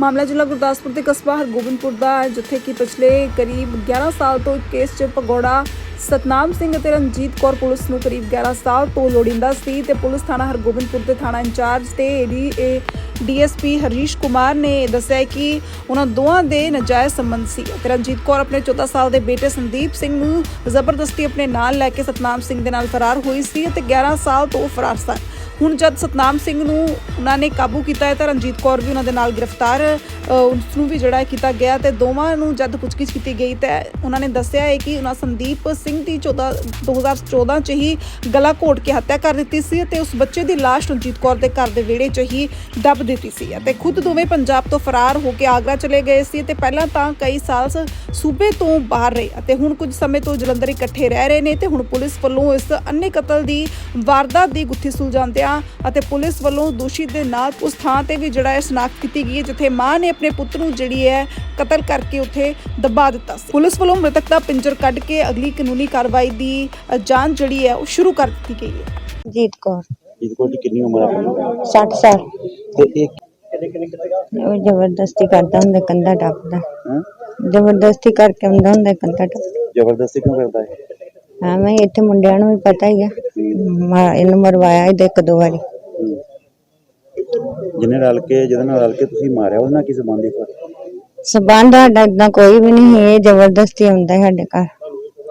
ਮਾਮਲਾ ਜ਼ਿਲ੍ਹਾ ਗੁਰਦਾਸਪੁਰ ਦੇ ਕਸਬਾ ਹਰਗੋਬਿੰਦਪੁਰ ਦਾ ਹੈ, ਜਿੱਥੇ ਕਿ ਪਿਛਲੇ ਕਰੀਬ 11 ਸਾਲ ਤੋਂ ਇੱਕ ਕੇਸ 'ਚ ਭਗੌੜਾ ਸਤਨਾਮ ਸਿੰਘ ਅਤੇ ਰਣਜੀਤ ਕੌਰ ਪੁਲਿਸ ਨੂੰ ਕਰੀਬ 11 ਸਾਲ ਤੋਂ ਲੋੜਿੰਦਾ ਸੀ ਤੇ ਪੁਲਿਸ ਥਾਣਾ ਹਰਗੋਬਿੰਦਪੁਰ ਦੇ ਥਾਣਾ ਇੰਚਾਰਜ ਤੇ ਡੀ ਡੀਐਸਪੀ ਹਰੀਸ਼ ਕੁਮਾਰ ਨੇ ਦੱਸਿਆ ਕਿ ਉਹਨਾਂ ਦੋਵਾਂ ਦੇ ਨਜਾਇਜ਼ ਸੰਬੰਧ ਸੀ ਤੇ ਰਣਜੀਤ ਕੌਰ ਆਪਣੇ 14 ਸਾਲ ਦੇ ਬੇਟੇ ਸੰਦੀਪ ਸਿੰਘ ਨੂੰ ਜ਼ਬਰਦਸਤੀ ਆਪਣੇ ਨਾਲ ਲੈ ਕੇ ਸਤਨਾਮ ਸਿੰਘ ਦੇ ਨਾਲ ਫਰਾਰ ਹੋਈ ਸੀ ਅਤੇ 11 ਸਾਲ ਤੋਂ ਉਹ ਫਰਾਰ ਸਨ। ਹੁਣ ਜਦ ਸਤਨਾਮ ਸਿੰਘ ਨੂੰ ਉਹਨਾਂ ਨੇ ਕਾਬੂ ਕੀਤਾ ਹੈ ਤਾਂ ਰਣਜੀਤ ਕੌਰ ਵੀ ਉਹਨਾਂ ਦੇ ਨਾਲ ਗ੍ਰਿਫਤਾਰ ਉਸ ਨੂੰ ਵੀ ਜਿਹੜਾ ਕੀਤਾ ਗਿਆ ਤੇ ਦੋਵਾਂ ਨੂੰ ਜਦ ਪੁੱਛਗਿੱਛ ਕੀਤੀ ਗਈ ਤਾਂ ਉਹਨਾਂ ਨੇ ਦੱਸਿਆ ਹੈ ਕਿ ਉਹਨਾਂ ਸੰਦੀਪ ਸਿੰਘ ਦੀ 14 2014 ਚ ਹੀ ਗਲਾ ਘੋਟ ਕੇ ਹੱਤਿਆ ਕਰ ਦਿੱਤੀ ਸੀ ਤੇ ਉਸ ਬੱਚੇ ਦੀ ਲਾਸ਼ ਰਣਜੀਤ ਕੌਰ ਦੇ ਘਰ ਦੇ ਵਿਹੜੇ 'ਚ ਹੀ ਦੱਬ ਦਿੱਤੀ ਸੀ ਅਤੇ ਖੁਦ ਦੋਵੇਂ ਪੰਜਾਬ ਤੋਂ ਫਰਾਰ ਹੋ ਕੇ ਆਗਰਾ ਚਲੇ ਗਏ ਸੀ ਤੇ ਪਹਿਲਾਂ ਤਾਂ ਕਈ ਸਾਲ ਸੂਬੇ ਤੋਂ ਬਾਹਰ ਰਹੇ ਅਤੇ ਹੁਣ ਕੁਝ ਸਮੇਂ ਤੋਂ ਜਲੰਧਰ ਇਕੱਠੇ ਰਹਿ ਰਹੇ ਨੇ ਤੇ ਹੁਣ ਪੁਲਿਸ ਵੱਲੋਂ ਇਸ ਅੰਨੇ ਕਤਲ ਦੀ ਵਾਰਦਾਤ ਦੀ ਗੁੱਥੀ ਸੁਲਝਾਉਂਦਿਆਂ ਅਤੇ ਪੁਲਿਸ ਵੱਲੋਂ ਦੋਸ਼ੀ ਦੇ ਨਾਲ ਉਸ ਥਾਂ ਤੇ ਵੀ ਜਿਹੜਾ ਹੈ ਸ਼ਨਾਖਤ ਕੀਤੀ ਗਈ ਹੈ ਜਿੱਥੇ ਮਾਂ ਨੇ ਆਪਣੇ ਪੁੱਤ ਨੂੰ ਜਿਹੜੀ ਹੈ ਕਤਲ ਕਰਕੇ ਉੱਥੇ ਦਬਾ ਦਿੱਤਾ ਸੀ। ਪੁਲਿਸ ਵੱਲੋਂ ਮ੍ਰਿਤਕ ਦਾ ਪਿੰਜਰ ਕੱਢ ਕੇ ਅਗਲੀ ਕਾਨੂੰਨੀ ਕਾਰਵਾਈ ਦੀ ਜਾਂਚ ਜਿਹੜੀ ਹੈ ਉਹ ਸ਼ੁਰੂ ਕਰ ਦਿੱਤੀ ਗਈ ਹੈ। ਜੀਤ ਕੌਰ। ਇਹਦੇ ਕੋਲ ਕਿੰਨੀ ਉਮਰ ਆਪਣੀ? 60 ਸਾਲ। ਤੇ ਇਹ ਉਹ ਜ਼ਬਰਦਸਤੀ ਕਰਦਾ ਹੁੰਦਾ ਕੰਧਾ ਟੱਪਦਾ। ਹਾਂ? ਜ਼ਬਰਦਸਤੀ ਕਰਕੇ ਆਉਂਦਾ ਹੁੰਦਾ ਕੰਧਾ ਟੱਪ ਜ਼ਬਰਦਸਤੀ ਕਿਉਂ ਕਰਦਾ ਹੈ ਹਾਂ ਮੈਂ ਇੱਥੇ ਮੁੰਡਿਆਂ ਨੂੰ ਵੀ ਪਤਾ ਹੀ ਆ। ਮਾ- ਇਹਨੂੰ ਮਰਵਾਇਆ ਇਹਦੇ ਇੱਕ ਦੋ ਵਾਰੀ। ਜਿਹਨੇ ਰਲ ਕੇ ਜਿਹਦੇ ਨਾਲ ਰਲ ਕੇ ਤੁਸੀਂ ਮਾਰਿਆ ਉਹਦੇ ਨਾਲ ਕੀ ਸੰਬੰਧ ਹੈ ਸਬੰਧ ਸਾਡਾ ਏਦਾਂ ਕੋਈ ਵੀ ਨਹੀਂ ਇਹ ਜ਼ਬਰਦਸਤੀ ਆਉਂਦਾ ਹੈ ਸਾਡੇ ਘਰ।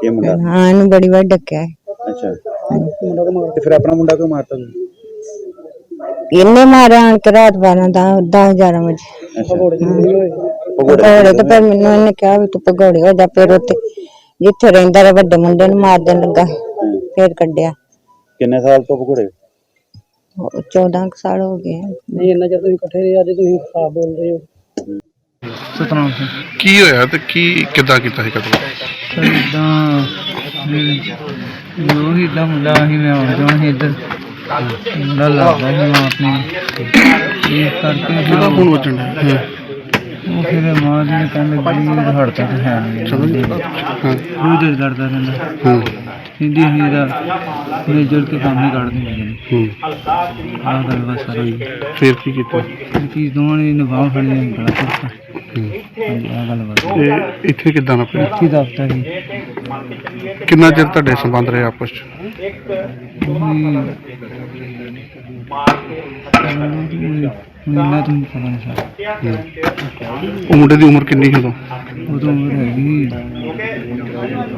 ਇਹ ਮੁੰਡਾ? ਹਾਂ ਇਹਨੂੰ ਬੜੀ ਵਾਰ ਡੱਕਿਆ ਹੈ। ਅੱਛਾ। ਤੇ ਫਿਰ ਆਪਣਾ ਮੁੰਡਾ ਕਿਉਂ ਮਾਰਤਾ ਤੁਸੀਂ? ਇਹਨੇ ਮਾਰਿਆ ਆਣ ਕੇ ਰਾਤ 12 ਦਾ 10 11 ਵਜੇ। ਅੱਛਾ। ਭਗੌੜੇ ਤੇ ਫਿਰ ਮੈਨੂੰ ਇਹਨੇ ਕਿਹਾ ਵੀ ਤੂੰ ਭਗੌੜੇ ਹੋ ਜਾ ਫਿਰ ਉੱਥੇ ਜਿੱਥੇ ਰਹਿੰਦਾ ਰਿਹਾ ਵੱਡੇ ਮੁੰਡੇ ਨੂੰ ਮਾਰ ਦੇਣ ਲੱਗਾ ਫਿਰ ਕੱਢਿਆ। ਕਿੰਨੇ ਸਾਲ ਤੋਂ ਭਗੋੜੇ ਉਹ 14 ਕੁ ਸਾਲ ਹੋ ਗਏ ਆ। ਨਹੀਂ ਇੰਨਾ ਚਿਰ ਤੁਸੀਂ ਇਕੱਠੇ ਰਹੇ ਅੱਜ ਤੁਸੀਂ ਖਰਾਬ ਬੋਲ ਰਹੇ ਹੋ। ਸਤਨਾਮ ਸਿੰਘ। ਕੀ ਹੋਇਆ ਤੇ ਕੀ ਕਿੱਦਾਂ ਕੀਤਾ ਸੀ ਕਤਲ? ਇਦਾਂ ਜੋ ਹੀ ਦਾ ਮੁੰਡਾ ਹੀ ਮੈਂ ਆਉਂਦਾ ਸੀ ਇੱਧਰ। ਮੁੰਡਾ ਲੱਗਦਾ ਸੀ ਮਾਂ ਆਪਣੀ। ਇਹ ਕਰਕੇ ਕਿਹਦਾ ਫੋਨ ਵੱਜਣ ਡਿਆ? ਉਹ ਫਿਰ ਮਾਂ ਜੀ ਨੇ ਕਹਿੰਦੇ ਵੀ ਹੜਤਾ ਤੇ ਹੈ ਨਹੀਂ। ਸਮਝ ਹਾਂ। ਰੋਜ਼ ਹੀ ਲੜਦਾ ਰਹਿੰਦਾ ਹਾਂ। ਹਿੰਦੀ ਹੀ ਦਾ ਮੇਜਰ ਕੇ ਕੰਮ ਹੀ ਕੱਢ ਦਿੰਦੇ ਨੇ ਹੂੰ। ਆਹ ਗੱਲ ਬਸ ਸਾਰੀ ਫਿਰ ਕੀ ਕੀਤਾ? ਕੀ ਦੋਵਾਂ ਨੇ ਨਿਭਾਉ ਫੜੀ ਨੇ ਗਲਾ ਕੁੱਟਤਾ ਹੂੰ। ਹਾਂਜੀ ਆਹ ਗੱਲ ਬਸ ਤੇ ਇੱਥੇ ਕਿੱਦਾਂ ਨਾ ਪਿਆ? ਕੀ ਦਫਤਰ ਹੀ ਕਿੰਨਾ ਚਿਰ ਤੁਹਾਡੇ ਸੰਬੰਧ ਰਹੇ ਆਪਸ ਚ? ਮਹੀਨਾ ਤੋਂ ਪਤਾ ਨਹੀਂ ਸਰ। ਉਹ ਮੁੰਡੇ ਦੀ ਉਮਰ ਕਿੰਨੀ ਸੀ ਉਦੋਂ? ਉਦੋਂ ਉਮਰ ਹੈਗੀ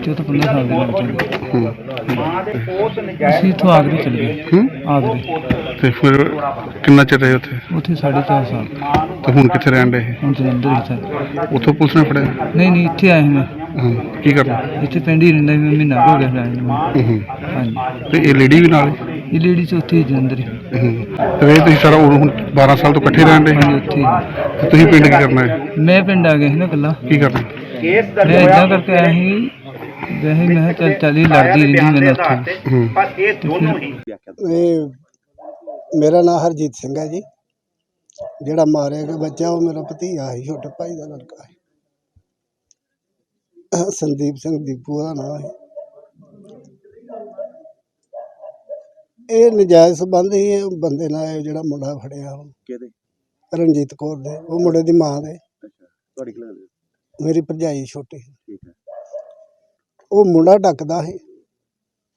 ਚੌਦਾਂ ਪੰਦਰਾਂ ਸਾਲ ਦੇ ਜਾਂਦੇ ਹੂੰ। ਅਸੀਂ ਇੱਥੋਂ ਆਗਰੇ ਚਲੇ ਗਏ। ਹੂੰ? ਆਗਰੇ। ਤੇ ਫਿਰ ਕਿੰਨਾ ਚਿਰ ਰਹੇ ਉੱਥੇ? ਉੱਥੇ ਸਾਢੇ ਚਾਰ ਸਾਲ। ਤੇ ਹੁਣ ਕਿੱਥੇ ਰਹਿਣ ਦੇ ਹੁਣ ਜਲੰਧਰ ਵਿੱਚ ਸਰ ਉੱਥੋਂ ਪੁਲਿਸ ਨੇ ਫੜਿਆ? ਨਹੀਂ ਨਹੀਂ ਇੱਥੇ ਆਏ ਸੀ ਮੈਂ। ਹਾਂ ਕੀ ਕਰਨਾ? ਇੱਥੇ ਪਿੰਡ ਹੀ ਰਹਿੰਦਾ ਸੀ ਮੈਂ ਮਹੀਨਾ ਕੁ ਹੋ ਗਿਆ ਰਹਿਣ ਨੂੰ। ਹੂੰ ਹੂੰ। ਹਾਂਜੀ। ਤੇ ਇਹ ਲੇਡੀ ਵੀ ਨਾਲ ਹੀ? ਇਹ ਲੇਡੀ ਚ ਉੱਥੇ ਹੀ ਜਲੰਧਰ ਹੀ ਹੂੰ ਤੇ ਇਹ ਤੁਸੀਂ ਸਾਰਾ ਉਦੋਂ ਹੁਣ 12 ਸਾਲ ਤੋਂ ਇਕੱਠੇ ਰਹਿਣ ਦੇ ਹਾਂਜੀ ਉੱਥੇ ਹੀ। ਤੇ ਤੁਸੀਂ ਪਿੰਡ ਕੀ ਕਰਨਾ ਹੈ? ਮੈਂ ਪਿੰਡ ਆ ਗਿਆ ਸੀ ਨਾ ਇਕੱਲਾ। ਕੀ ਕਰਨਾ ਮੈਂ ਇਦਾਂ ਕਰਕੇ ਆਇਆ ਸੀ ਵੈਸੇ ਮੈਂ ਕਿਹਾ ਚੱਲ ਚੱਲ ਹੀ ਲੜਦੀ ਰਹਿੰਦੀ ਮੇਰੇ ਨਾਲ ਉੱਥੇ। ਹੂੰ। ਇਹ ਮੇਰਾ ਨਾਮ ਹਰਜੀਤ ਸਿੰਘ ਹੈ ਜੀ। ਜਿਹੜਾ ਮਾਰਿਆ ਗਿਆ ਬੱਚਾ ਉਹ ਮੇਰਾ ਭਤੀਜਾ ਹੈ ਛੋਟੇ ਭਾਈ ਦਾ ਲੜਕਾ ਹੈ ਸੰਦੀਪ ਸਿੰਘ ਦੀਪੂ ਦਾ ਨਾਮ ਹੈ ਇਹ ਨਜਾਇਜ਼ ਸੰਬੰਧ ਹੀ ਇਹ ਬੰਦੇ ਨਾਲ ਇਹ ਜਿਹੜਾ ਮੁੰਡਾ ਫੜਿਆ ਉਹ। ਕਿਹਦੇ? ਰਣਜੀਤ ਕੌਰ ਦੇ ਉਹ ਮੁੰਡੇ ਦੀ ਮਾਂ ਦੇ। ਅੱਛਾ ਤੁਹਾਡੀ ਖਿਲਾ ਦੇ? ਮੇਰੀ ਭਰਜਾਈ ਛੋਟੀ ਠੀਕ ਹੈ। ਉਹ ਮੁੰਡਾ ਡੱਕਦਾ ਸੀ।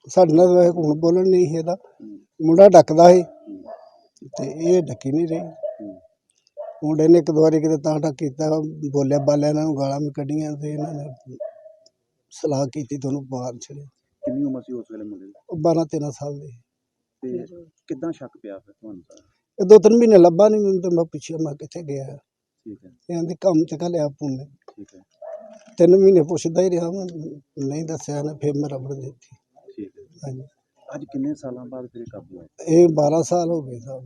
ਸਾਡੇ ਨਾਲ ਵੈਸੇ ਹੁਣ ਬੋਲਣ ਨਹੀਂ ਸੀ ਇਹਦਾ। ਮੁੰਡਾ ਡੱਕਦਾ ਸੀ। ਤੇ ਇਹ ਡੱਕੀ ਨਹੀਂ ਰਹੀ। ਮੁੰਡੇ ਨੇ ਇੱਕ ਦੋ ਵਾਰੀ ਕਿਤੇ ਤਾਂ ਟੱਕ ਕੀਤਾ। ਬੋਲਿਆ ਬਾਲਿਆ ਇਹਨਾਂ ਨੂੰ ਗਾਲਾਂ ਵੀ ਕੱਢੀਆਂ ਤੇ ਇਹਨਾਂ ਨੇ ਸਲਾਹ ਕੀਤੀ ਤੁਹਾਨੂੰ ਮਾਰ ਛੜਿਆ ਕਿੰਨੀ ਉਮਰ ਸੀ ਉਸ ਵੇਲੇ ਮੁੰਡੇ ਦੀ? ਉਹ 12 13 ਸਾਲ ਦੇ ਤੇ ਕਿੱਦਾਂ ਸ਼ੱਕ ਪਿਆ ਫਿਰ ਤੁਹਾਨੂੰ? ਇਹ ਦੋ ਤਿੰਨ ਮਹੀਨੇ ਲੱਭਾ ਨਹੀਂ ਮੈਨੂੰ ਤੇ ਮੈਂ ਪੁੱਛਿਆ ਮੈਂ ਕਿੱਥੇ ਗਿਆ। ਠੀਕ ਹੈ। ਇਹਨਾਂ ਦੇ ਕੰਮ ਤੇ ਘਲਿਆ ਪੁੰਨੇ ਠੀਕ ਹੈ। ਤਿੰਨ ਮਹੀਨੇ ਪੁੱਛਦਾ ਹੀ ਰਿਹਾ ਮੈਂ ਨਹੀਂ ਦੱਸਿਆ ਨਾ ਫਿਰ ਮੈਂ ਰਬੜ ਦਿੱਤੀ। ਠੀਕ ਹੈ। ਹਾਂਜੀ। ਅੱਜ ਕਿੰਨੇ ਸਾਲਾਂ ਬਾਅਦ ਫਿਰ ਇਹ ਕਾਬੂ ਆਇਆ ਇਹ 12 ਸਾਲ ਹੋ ਗਏ ਸਾਹਿਬ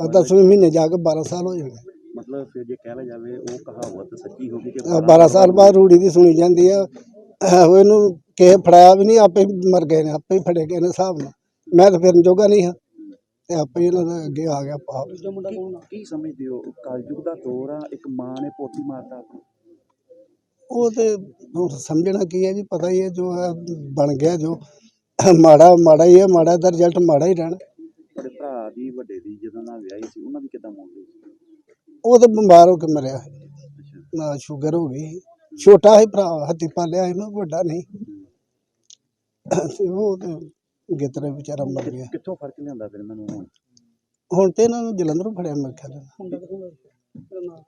ਆ 10ਵੇਂ ਮਹੀਨੇ ਜਾ ਕੇ 12 ਸਾਲ ਹੋ ਜਾਣੇ। ਮਤਲਬ ਫਿਰ ਜੇ ਕਹਿ ਲਿਆ ਜਾਵੇ ਉਹ ਕਹਾਵਤ ਸੱਚੀ ਹੋ ਗਈ ਕਿ ਆਹ 12 ਸਾਲ ਬਾਅਦ ਰੂੜੀ ਦੀ ਸੁਣੀ ਜਾਂਦੀ ਆ। ਉਹ ਇਹਨੂੰ ਕਿਸੇ ਫੜਾਇਆ ਵੀ ਨਹੀਂ ਆਪੇ ਹੀ ਮਰ ਗਏ ਨੇ ਆਪੇ ਹੀ ਫੜੇ ਗਏ ਨੇ ਹਿਸਾਬ ਨਾਲ। ਮੈਂ ਤਾਂ ਫਿਰ ਜੋਗਾ ਨਹੀਂ ਹਾਂ। ਤੇ ਆਪੇ ਇਹਨਾਂ ਦਾ ਅੱਗੇ ਆ ਗਿਆ ਪਾਪ। ਕੀ- ਕੀ ਸਮਝਦੇ ਹੋ? ਕਲਯੁਗ ਦਾ ਦੌਰ ਆ ਇੱਕ ਮਾਂ ਨੇ ਪੋਤੀ ਮਾਰਤਾ ਆਪਣੀ। ਉਹ ਤੇ ਹੁਣ ਸਮਝਣਾ ਕੀ ਹੈ ਜੀ ਪਤਾ ਹੀ ਹੈ ਜੋ ਹੈ ਬਣ ਗਿਆ ਜੋ। ਮਾੜਾ ਮਾੜਾ ਹੀ ਹੈ ਮਾੜਾ ਦਾ ਰਿਜ਼ਲਟ ਮਾੜਾ ਹੀ ਰਹਿਣਾ। ਤੁਹਾਡੇ ਭਰਾ ਦੀ ਵੱਡੇ ਦੀ ਜਦੋਂ ਨਾਲ ਵਿਆਹੀ ਸੀ ਉਹਨਾਂ ਦੀ ਕਿੱਦਾਂ ਮੌਤ ਹੋਈ ਸੀ? ਉਹ ਤਾਂ ਬਿਮਾਰ ਹੋ ਕੇ ਮਰਿਆ। ਨਾ ਸ਼ੂਗਰ ਹੋ ਗਈ। ਛੋਟਾ ਹੀ ਭਰਾ ਹੱਥੀ ਪਾਲਿਆ ਸੀ ਮੈਂ ਵੱਡਾ ਨਹੀਂ। ਤੇ ਉਹ ਤੇ ਗਿੱਤਰੇ ਵਿਚਾਰਾ ਮਰ ਗਿਆ। ਕਿੱਥੋਂ ਫ਼ਰਕ ਲਿਆਂਦਾ ਫਿਰ ਮੈਨੂੰ ਹੁਣ? ਹੁਣ ਤੇ ਇਹਨਾਂ ਨੂੰ ਜਲੰਧਰੋਂ ਫੜਿਆ ਮੇਰੇ ਖਿਆਲ ਨਾਲ।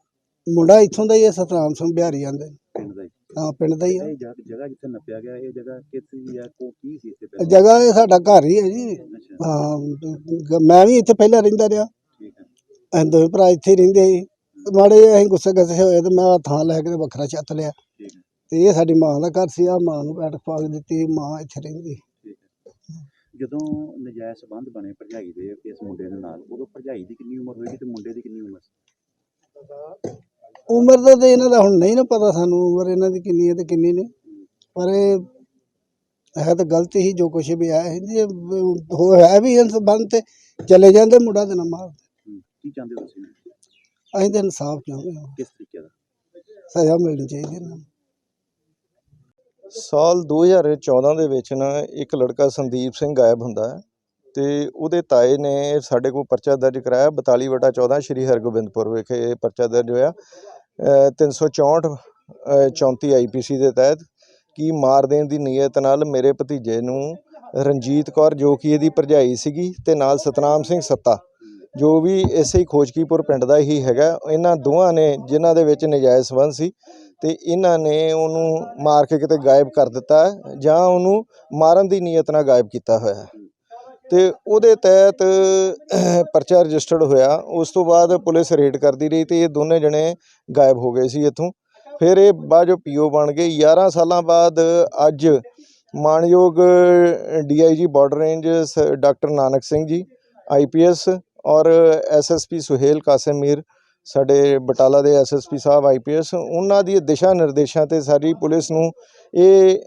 ਮੁੰਡਾ ਇੱਥੋਂ ਦਾ ਹੀ ਹੈ ਸਤਨਾਮ ਸਿੰਘ ਬਿਹਾਰੀ ਜਾਂਦੇ ਪਿੰਡ ਦਾ ਹੀ। ਹਾਂ ਪਿੰਡ ਦਾ ਹੀ ਇਹ ਜਗ- ਜਗ੍ਹਾ ਜਿੱਥੇ ਨੱਪਿਆ ਗਿਆ ਇਹ ਜਗ੍ਹਾ ਕਿੱਥੇ ਹੈ ਕੋ ਕੀ ਸੀ ਇੱਥੇ ਪਹਿਲਾਂ? ਜਗ੍ਹਾ ਇਹ ਸਾਡਾ ਘਰ ਹੀ ਹੈ ਜੀ। ਹਾਂ ਮੈਂ ਵੀ ਇੱਥੇ ਪਹਿਲਾਂ ਰਹਿੰਦਾ ਰਿਹਾ। ਠੀਕ ਹੈ। ਅਸੀਂ ਦੋਵੇਂ ਭਰਾ ਇੱਥੇ ਹੀ ਰਹਿੰਦੇ ਸੀ। ਤੇ ਮਾੜੇ ਜਿਹੇ ਅਸੀਂ ਗੁੱਸੇ ਗੱਸੇ ਹੋਏ ਤੇ ਮੈਂ ਆਹ ਥਾਂ ਲੈ ਕੇ ਤੇ ਵੱਖਰਾ ਛੱਤ ਲਿਆ। ਹੈ। ਤੇ ਇਹ ਸਾਡੀ ਮਾਂ ਦਾ ਘਰ ਸੀ ਆ ਮਾਂ ਨੂੰ ਬੈਠਕ ਪਾ ਕੇ ਦਿੱਤੀ ਮਾਂ ਇੱਥੇ ਰਹਿੰਦੀ। ਹੈ ਜਦੋਂ ਨਜਾਇਜ਼ ਸੰਬੰਧ ਬਣੇ ਭਰਜਾਈ ਦੇ ਇਸ ਮੁੰਡੇ ਦੇ ਨਾਲ ਉਦੋਂ ਭਰਜਾਈ ਦੀ ਕਿੰਨੀ ਉਮਰ ਹੋਏਗੀ ਤੇ ਮੁੰਡੇ ਦੀ ਕਿੰਨੀ ਉਮਰ ਸੀ? ਉਮਰ ਦਾ ਤੇ ਇਹਨਾਂ ਦਾ ਹੁਣ ਨਹੀਂ ਨਾ ਪਤਾ ਸਾਨੂੰ ਉਮਰ ਇਹਨਾਂ ਦੀ ਕਿੰਨੀ ਹੈ ਤੇ ਕਿੰਨੀ ਨਹੀਂ। ਪਰ ਇਹ ਹੈ ਤਾਂ ਗਲਤ ਹੀ ਜੋ ਕੁਛ ਵੀ ਆਇਆ ਹੈ ਜੇ ਹੋ ਹੈ ਵੀ ਇਸ ਸੰਬੰਧ ਤੇ ਚਲੇ ਜਾਂਦੇ ਮੁੰਡਾ ਤੇ ਨਾ ਮਾਰ ਹੂੰ। ਕੀ ਚਾਹੁੰਦੇ ਤੁਸੀਂ? ਅਸੀਂ ਤਾਂ ਇਨਸਾਫ ਚਾਹੁੰਦੇ ਹਾਂ। ਕਿਸ ਤਰੀਕੇ ਦਾ? ਸਜ਼ਾ ਮਿਲਣੀ ਚਾਹੀਦੀ ਇਹਨਾਂ ਨੂੰ। ਸਾਲ 2014 ਦੇ ਵਿੱਚ ਨਾ ਇੱਕ ਲੜਕਾ ਸੰਦੀਪ ਸਿੰਘ ਗਾਇਬ ਹੁੰਦਾ ਹੈ ਤੇ ਉਹਦੇ ਤਾਏ ਨੇ ਸਾਡੇ ਕੋਲ ਪਰਚਾ ਦਰਜ ਕਰਾਇਆ 42 ਵਟਾ 14 ਸ਼੍ਰੀ ਹਰਗੋਬਿੰਦਪੁਰ ਵਿਖੇ ਇਹ ਪਰਚਾ ਦਰਜ ਹੋਇਆ। ਅ, 364 ਅ, 34 ਆਈਪੀਸੀ ਦੇ ਤਹਿਤ ਕਿ ਮਾਰ ਦੇਣ ਦੀ ਨੀਅਤ ਨਾਲ ਮੇਰੇ ਭਤੀਜੇ ਨੂੰ ਰਣਜੀਤ ਕੌਰ ਜੋ ਕਿ ਇਹਦੀ ਭਰਜਾਈ ਸੀਗੀ ਤੇ ਨਾਲ ਸਤਨਾਮ ਸਿੰਘ ਸੱਤਾ ਜੋ ਵੀ ਇਸੇ ਹੀ ਖੋਜਕੀਪੁਰ ਪਿੰਡ ਦਾ ਹੀ ਹੈਗਾ, ਇਹਨਾਂ ਦੋਵਾਂ ਨੇ, ਜਿਨ੍ਹਾਂ ਦੇ ਵਿੱਚ ਨਜਾਇਜ਼ ਸੰਬੰਧ ਸੀ ਤੇ ਇਹਨਾਂ ਨੇ ਉਹਨੂੰ ਮਾਰ ਕੇ ਕਿਤੇ ਗਾਇਬ ਕਰ ਦਿੱਤਾ ਜਾਂ ਉਹਨੂੰ ਮਾਰਨ ਦੀ ਨੀਅਤ ਨਾਲ ਗਾਇਬ ਕੀਤਾ ਹੋਇਆ। ਹੈ ਤੇ ਉਹਦੇ ਤਹਿਤ ਪਰਚਾ ਰਜਿਸਟਰਡ ਹੋਇਆ, ਉਸ ਤੋਂ ਬਾਅਦ ਪੁਲਿਸ ਰੇਡ ਕਰਦੀ ਰਹੀ ਤੇ ਇਹ ਦੋਨੇ ਜਣੇ ਗਾਇਬ ਹੋ ਗਏ ਸੀ ਇੱਥੋਂ। ਫਿਰ ਇਹ ਬਾਅਦ ਜੋ ਪੀਓ ਬਣ ਗਏ। 11 ਸਾਲਾਂ ਬਾਅਦ ਅੱਜ ਮਾਨਯੋਗ ਡੀਆਈਜੀ ਬਾਰਡਰ ਰੇਂਜ ਸ- ਡਾਕਟਰ ਨਾਨਕ ਸਿੰਘ ਜੀ ਆਈਪੀਐਸ ਔਰ ਐਸਐਸਪੀ ਸੁਹੇਲ ਕਾਸਿਮ ਮੀਰ ਸਾਡੇ ਬਟਾਲਾ ਦੇ ਐਸਐਸਪੀ ਸਾਹਿਬ ਆਈਪੀਐਸ ਉਹਨਾਂ ਦੀ ਦਿਸ਼ਾ ਨਿਰਦੇਸ਼ਾਂ ਤੇ ਸਾਰੀ ਪੁਲਿਸ ਨੂੰ ਇਹ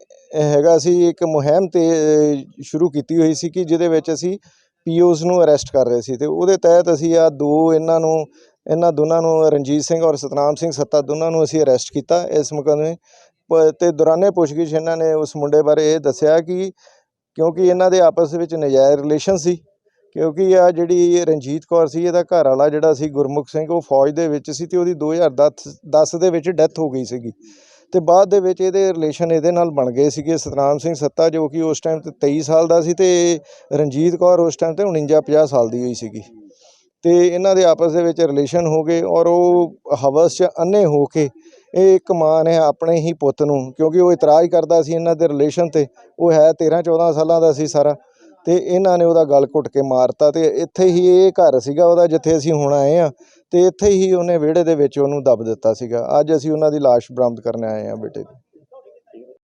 ਹੈਗਾ ਸੀ, ਇੱਕ ਮੁਹਿੰਮ ਤੇ ਸ਼ੁਰੂ ਕੀਤੀ ਹੋਈ ਸੀ ਕਿ ਜਿਹਦੇ ਵਿੱਚ ਅਸੀਂ ਪੀਓਸ ਨੂੰ ਅਰੈਸਟ ਕਰ ਰਹੇ ਸੀ ਤੇ ਉਹਦੇ ਤਹਿਤ ਅਸੀਂ ਆ ਦੋ ਇਹਨਾਂ ਨੂੰ, ਇਹਨਾਂ ਦੋਨਾਂ ਨੂੰ, ਰਣਜੀਤ ਸਿੰਘ ਔਰ ਸਤਨਾਮ ਸਿੰਘ ਸੱਤਾ ਦੋਨਾਂ ਨੂੰ ਅਸੀਂ ਅਰੈਸਟ ਕੀਤਾ ਇਸ ਮੁਕੱਦਮੇ ਪ- ਤੇ ਦੌਰਾਨੇ ਪੁੱਛਗਿੱਛ ਇਹਨਾਂ ਨੇ ਉਸ ਮੁੰਡੇ ਬਾਰੇ ਇਹ ਦੱਸਿਆ ਕਿ ਕਿਉਂਕਿ ਇਹਨਾਂ ਦੇ ਆਪਸ ਵਿੱਚ ਨਜਾਇਜ਼ ਰਿਲੇਸ਼ਨ ਸੀ ਕਿਉਂਕਿ ਆ ਜਿਹੜੀ ਰਣਜੀਤ ਕੌਰ ਸੀ, ਇਹਦਾ ਘਰ ਵਾਲਾ ਜਿਹੜਾ ਸੀ ਗੁਰਮੁਖ ਸਿੰਘ, ਉਹ ਫੌਜ ਦੇ ਵਿੱਚ ਸੀ ਤੇ ਉਹਦੀ 2010 10 ਦੇ ਵਿੱਚ ਡੈਥ ਹੋ ਗਈ ਸੀਗੀ। ਤੇ ਬਾਅਦ ਦੇ ਵਿੱਚ ਇਹਦੇ ਰਿਲੇਸ਼ਨ ਇਹਦੇ ਨਾਲ ਬਣ ਗਏ ਸੀਗੇ ਸਤਨਾਮ ਸਿੰਘ ਸੱਤਾ, ਜੋ ਕਿ ਉਸ ਟਾਈਮ ਤੇ 23 ਸਾਲ ਦਾ ਸੀ ਤੇ ਰਣਜੀਤ ਕੌਰ ਉਸ ਟਾਈਮ ਤੇ 49 50 ਸਾਲ ਦੀ ਹੋਈ ਸੀਗੀ। ਤੇ ਇਹਨਾਂ ਦੇ ਆਪਸ ਦੇ ਵਿੱਚ ਰਿਲੇਸ਼ਨ ਹੋ ਗਏ ਔਰ ਉਹ ਹਵਸ 'ਚ ਅੰਨੇ ਹੋ ਕੇ ਇਹ ਇੱਕ ਮਾਂ ਨੇ ਆਪਣੇ ਹੀ ਪੁੱਤ ਨੂੰ, ਕਿਉਂਕਿ ਉਹ ਇਤਰਾਜ਼ ਕਰਦਾ ਸੀ ਇਹਨਾਂ ਦੇ ਰਿਲੇਸ਼ਨ ਤੇ, ਉਹ ਹੈ 13 14 ਸਾਲਾਂ ਦਾ ਸੀ ਸਾਰਾ। ਤੇ ਇਹਨਾਂ ਨੇ ਉਹਦਾ ਗਲ ਘੁੱਟ ਕੇ ਮਾਰਤਾ ਤੇ ਇੱਥੇ ਹੀ ਇਹ ਘਰ ਸੀਗਾ ਉਹਦਾ ਜਿੱਥੇ ਅਸੀਂ ਹੁਣ ਆਏ ਆ ਤੇ ਇੱਥੇ ਹੀ ਉਹਨੇ ਵਿਹੜੇ ਦੇ ਵਿੱਚ ਉਹਨੂੰ ਦੱਬ ਦਿੱਤਾ ਸੀਗਾ। ਅੱਜ ਅਸੀਂ ਉਹਨਾਂ ਦੀ ਲਾਸ਼ ਬਰਾਮਦ ਕਰਨ ਆਏ ਆ ਬੇਟੇ ਦੀ।